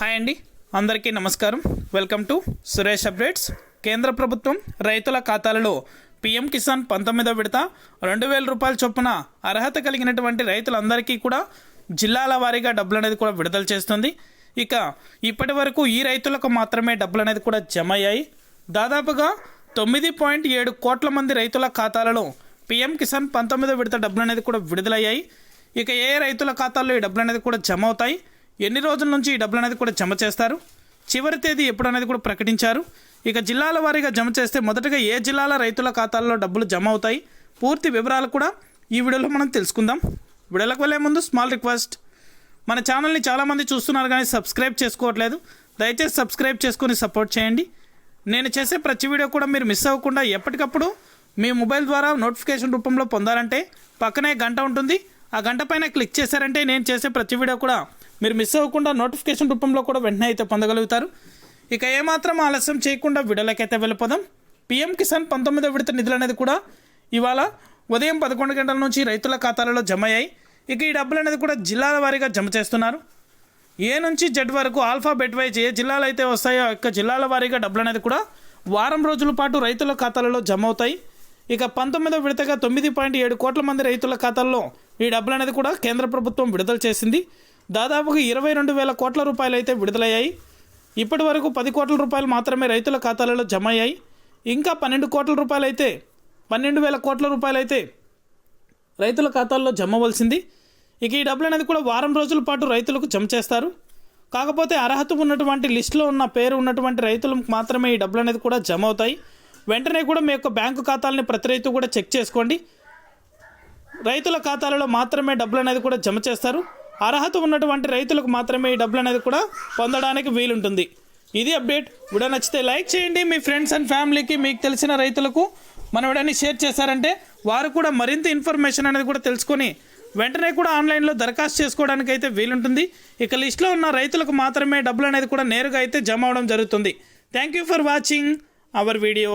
Hi అండి. అందరికీ నమస్కారం. Welcome to Suresh updates. కేంద్ర ప్రభుత్వం రైతుల ఖాతాలలో పీఎం కిసాన్ పంతొమ్మిదో విడత రెండు వేల రూపాయల చొప్పున అర్హత కలిగినటువంటి రైతులందరికీ కూడా జిల్లాల వారీగా డబ్బులు అనేది కూడా విడుదల చేస్తుంది. ఇక ఇప్పటి వరకు ఈ రైతులకు మాత్రమే డబ్బులు అనేది కూడా జమ అయ్యాయి. దాదాపుగా తొమ్మిది పాయింట్ ఏడు కోట్ల మంది రైతుల ఖాతాలలో పీఎం కిసాన్ పంతొమ్మిదో విడత డబ్బులు అనేది కూడా విడుదలయ్యాయి. ఇక ఏ రైతుల ఖాతాల్లో ఈ డబ్బులు అనేది కూడా జమ అవుతాయి? ఎన్ని రోజుల నుంచి ఈ డబ్బులు అనేది కూడా జమ చేస్తారు? చివరి తేదీ ఎప్పుడు అనేది కూడా ప్రకటించారు. ఇక జిల్లాల వారీగా జమ చేస్తే మొదటగా ఏ జిల్లాల రైతుల ఖాతాల్లో డబ్బులు జమ అవుతాయి? పూర్తి వివరాలు కూడా ఈ వీడియోలో మనం తెలుసుకుందాం. వీడియోలకు వెళ్ళే ముందు స్మాల్ రిక్వెస్ట్. మన ఛానల్ని చాలామంది చూస్తున్నారు కానీ సబ్స్క్రైబ్ చేసుకోవట్లేదు. దయచేసి సబ్స్క్రైబ్ చేసుకొని సపోర్ట్ చేయండి. నేను చేసే ప్రతి వీడియో కూడా మీరు మిస్ అవ్వకుండా ఎప్పటికప్పుడు మీ మొబైల్ ద్వారా నోటిఫికేషన్ రూపంలో పొందాలంటే పక్కనే గంట ఉంటుంది. ఆ గంట పైన క్లిక్ చేశారంటే నేను చేసే ప్రతి వీడియో కూడా మీరు మిస్ అవ్వకుండా నోటిఫికేషన్ రూపంలో కూడా వెంటనే అయితే పొందగలుగుతారు. ఇక ఏమాత్రం ఆలస్యం చేయకుండా విడలకైతే వెళ్ళిపోదాం. పీఎం కిసాన్ పంతొమ్మిదో విడత నిధులు అనేది కూడా ఇవాళ ఉదయం పదకొండు గంటల నుంచి రైతుల ఖాతాలలో జమ అయ్యాయి. ఇక ఈ డబ్బులు అనేది కూడా జిల్లాల వారీగా జమ చేస్తున్నారు. ఏ నుంచి జెడ్ వరకు ఆల్ఫాబెట్ వైజ్ ఏ జిల్లాలు అయితే వస్తాయో ఆ యొక్క జిల్లాల వారీగా డబ్బులు అనేది కూడా వారం రోజుల పాటు రైతుల ఖాతాలలో జమ అవుతాయి. ఇక పంతొమ్మిదో విడతగా తొమ్మిది పాయింట్ ఏడు కోట్ల మంది రైతుల ఖాతాల్లో ఈ డబ్బులు అనేది కూడా కేంద్ర ప్రభుత్వం విడుదల చేసింది. దాదాపుగా ఇరవై రెండు వేల కోట్ల రూపాయలు అయితే విడుదలయ్యాయి. ఇప్పటి వరకు పది కోట్ల రూపాయలు మాత్రమే రైతుల ఖాతాలలో జమ అయ్యాయి ఇంకా పన్నెండు కోట్ల రూపాయలు అయితే పన్నెండు వేల కోట్ల రూపాయలు అయితే రైతుల ఖాతాల్లో జమవలసింది. ఇక ఈ డబ్బులు అనేది కూడా వారం రోజుల పాటు రైతులకు జమ చేస్తారు. కాకపోతే అర్హత ఉన్నటువంటి లిస్టులో ఉన్న పేరు ఉన్నటువంటి రైతులకు మాత్రమే ఈ డబ్బులు అనేది కూడా జమ అవుతాయి. వెంటనే కూడా మీ యొక్క బ్యాంకు ఖాతాలని ప్రతి రైతు కూడా చెక్ చేసుకోండి. రైతుల ఖాతాలలో మాత్రమే డబ్బులు అనేది కూడా జమ చేస్తారు. అర్హత ఉన్నటువంటి రైతులకు మాత్రమే ఈ డబ్బులు అనేది కూడా పొందడానికి వీలుంటుంది. ఇది అప్డేట్. వీడియో నచ్చితే లైక్ చేయండి. మీ ఫ్రెండ్స్ అండ్ ఫ్యామిలీకి మీకు తెలిసిన రైతులకు మన వీడియోని షేర్ చేశారంటే వారు కూడా మరింత ఇన్ఫర్మేషన్ అనేది కూడా తెలుసుకొని వెంటనే కూడా ఆన్లైన్లో దరఖాస్తు చేసుకోవడానికి అయితే వీలుంటుంది. ఇక లిస్ట్లో ఉన్న రైతులకు మాత్రమే డబ్బులు అనేది కూడా నేరుగా అయితే జమ అవడం జరుగుతుంది. Thank you for watching our video